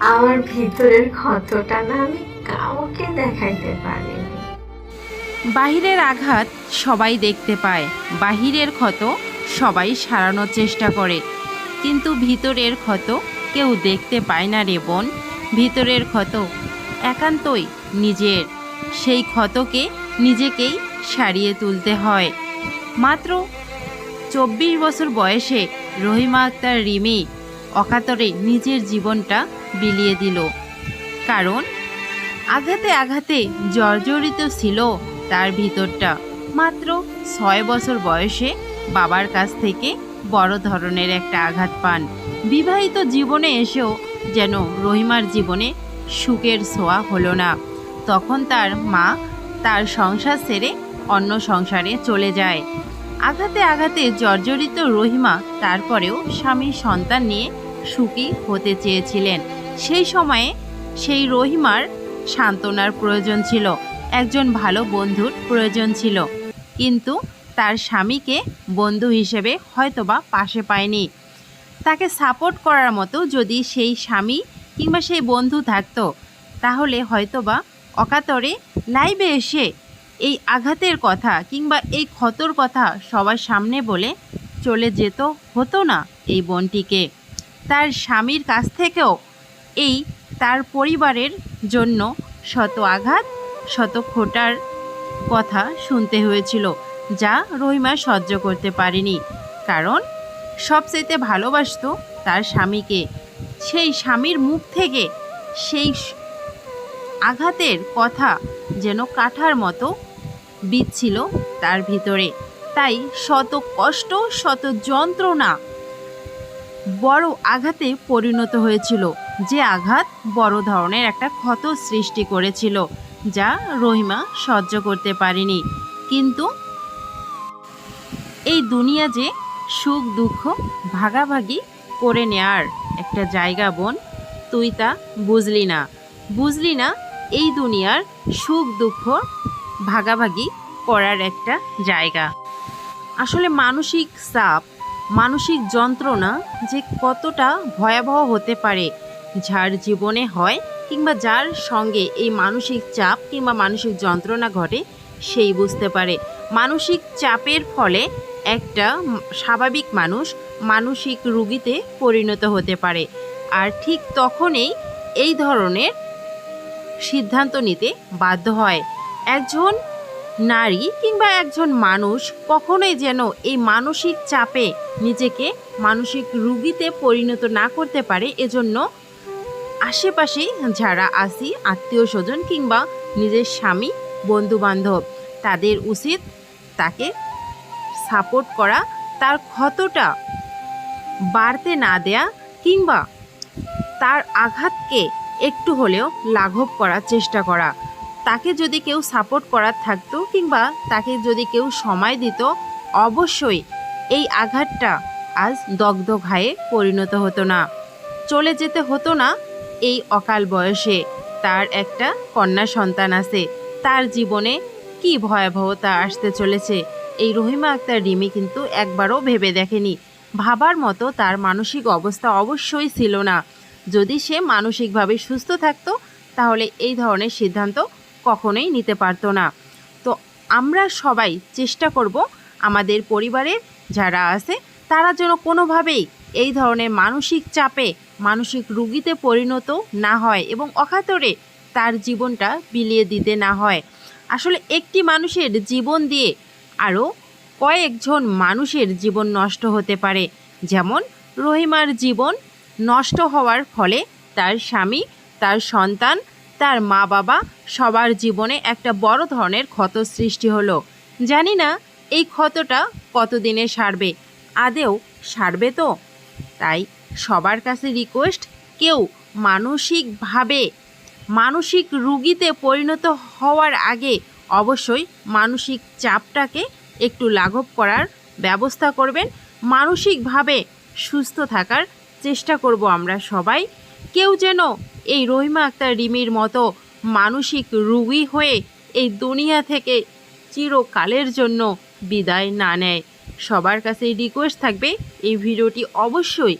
আমার ভিতরের ক্ষতটা না আমি কাউকে দেখাইতে পারিনি। বাহিরের আঘাত সবাই দেখতে পায়। বাহিরের ক্ষত সবাই সারানোর চেষ্টা করে। কিন্তু ভিতরের ক্ষত কেউ দেখতে পায় না রে বোন। ভিতরের ক্ষত একান্তই নিজের। সেই ক্ষতকে নিজেকেই সারিয়ে তুলতে হয়। মাত্র চব্বিশ বছর বয়সে রহিমা আক্তার রিমি অকাতরে নিজের জীবনটা বিলিয়ে দিল। কারণ, আঘাতে আঘাতে জর্জরিত ছিল তার ভিতরটা। মাত্র ছয় বছর বয়সে বাবার কাছ থেকে বড় ধরনের একটা আঘাত পান। বিবাহিত জীবনে এসেও যেন রহিমার জীবনে সুখের ছোঁয়া হলো না। তখন তার মা তার সংসার ছেড়ে অন্য সংসারে চলে যায়। আঘাতে আঘাতে জর্জরিত রহিমা তারপরেও স্বামীর সন্তান নিয়ে সুখী হতে চেয়েছিলেন। সেই সময়ে সেই রহিমার সান্ত্বনার প্রয়োজন ছিল, একজন ভালো বন্ধুর প্রয়োজন ছিল। কিন্তু তার স্বামীকে বন্ধু হিসেবে হয়তোবা পাশে পায়নি। তাকে সাপোর্ট করার মতো যদি সেই স্বামী কিংবা সেই বন্ধু থাকতো, তাহলে হয়তোবা অকাতরে লাইভে এসে এই আঘাতের কথা কিংবা এই ক্ষতর কথা সবার সামনে বলে চলে যেত হতো না এই বোনটিকে। তার স্বামীর কাছ থেকেও এই তার পরিবারের জন্য শত আঘাত, শত খোটার কথা শুনতে হয়েছিল, যা রহিমা সহ্য করতে পারেনি। কারণ সবচেয়ে ভালোবাসতো তার স্বামীকে। সেই স্বামীর মুখ থেকে সেই আঘাতের কথা যেন কাঠার মতো বিচ্ছিল তার ভিতরে। তাই শত কষ্ট, শত যন্ত্রণা বড় আঘাতে পরিণত হয়েছিল, যে আঘাত বড় ধরনের একটা ক্ষত সৃষ্টি করেছিল, যা রহিমা সহ্য করতে পারেনি। কিন্তু এই দুনিয়া যে সুখ, দুঃখ ভাগাভাগি করে নেয়ার একটা জায়গা বোন, তুই তা বুঝলি না। বুঝলি না এই দুনিয়ার সুখ, দুঃখ ভাগাভাগি করার একটা জায়গা। আসলে মানসিক চাপ, মানসিক যন্ত্রণা যে কতটা ভয়াবহ হতে পারে, যার জীবনে হয় কিংবা যার সঙ্গে এই মানসিক চাপ কিংবা মানসিক যন্ত্রণা ঘটে, সেই বুঝতে পারে। মানসিক চাপের ফলে একটা স্বাভাবিক মানুষ মানসিক রুগীতে পরিণত হতে পারে। আর ঠিক তখনই এই ধরনের সিদ্ধান্ত নিতে বাধ্য হয়। একজন নারী কিংবা একজন মানুষ কখনোই যেন এই মানসিক চাপে নিজেকে মানসিক রুগীতে পরিণত না করতে পারে। এজন্য আশেপাশে যারা আসি আত্মীয় স্বজন কিংবা নিজের স্বামী বন্ধু বান্ধব তাদের উচিত তাকে সাপোর্ট করা, তার ক্ষতটা বাড়তে না দেয়া কিংবা তার আঘাতকে একটু হলেও লাঘব করার চেষ্টা করা। তাকে যদি কেউ সাপোর্ট করার থাকতো কিংবা তাকে যদি কেউ সময় দিত, অবশ্যই এই আঘাতটা আজ দগ্ধ ঘায়ে পরিণত হতো না। চলে যেতে হতো না এই অকাল বয়সে। তার একটা কন্যা সন্তান আছে। তার জীবনে কি ভয়াবহতা আসতে চলেছে, এই রহিমা আক্তার রিমি কিন্তু একবারও ভেবে দেখেনি। ভাবার মতো তার মানসিক অবস্থা অবশ্যই ছিল না। যদি সে মানসিকভাবে সুস্থ থাকতো, তাহলে এই ধরনের সিদ্ধান্ত কখনোই নিতে পারতো না। তো আমরা সবাই চেষ্টা করব আমাদের পরিবারের যারা আছে, তারা যেন কোনোভাবেই এই ধরনের মানসিক চাপে, মানসিক রুগীতে পরিণত না হয় এবং অকাতরে তার জীবনটা বিলিয়ে দিতে না হয়। আসলে একটি মানুষের জীবন দিয়ে আরও কয়েকজন মানুষের জীবন নষ্ট হতে পারে। যেমন রহিমার জীবন নষ্ট হওয়ার ফলে তার স্বামী, তার সন্তান তার মা বাবা সবার জীবনে একটা বড় ধরনের ক্ষত সৃষ্টি হলো। জানি না এই ক্ষতটা কতদিনে সারবে, আদেও সারবে তো। তাই সবার কাছে রিকোয়েস্ট কেউ মানসিকভাবে, মানসিক রুগীতে পরিণত হওয়ার আগে অবশ্যই মানসিক চাপটাকে একটু লাঘব করার ব্যবস্থা করবেন। মানসিকভাবে সুস্থ থাকার চেষ্টা করব আমরা সবাই। কেউ যেন এই রহিমা আক্তার রিমির মতো মানসিক রুগী হয়ে এই দুনিয়া থেকে চিরকালের জন্য বিদায় না নেয়। সবার কাছে রিকোয়েস্ট থাকবে, এই ভিডিওটি অবশ্যই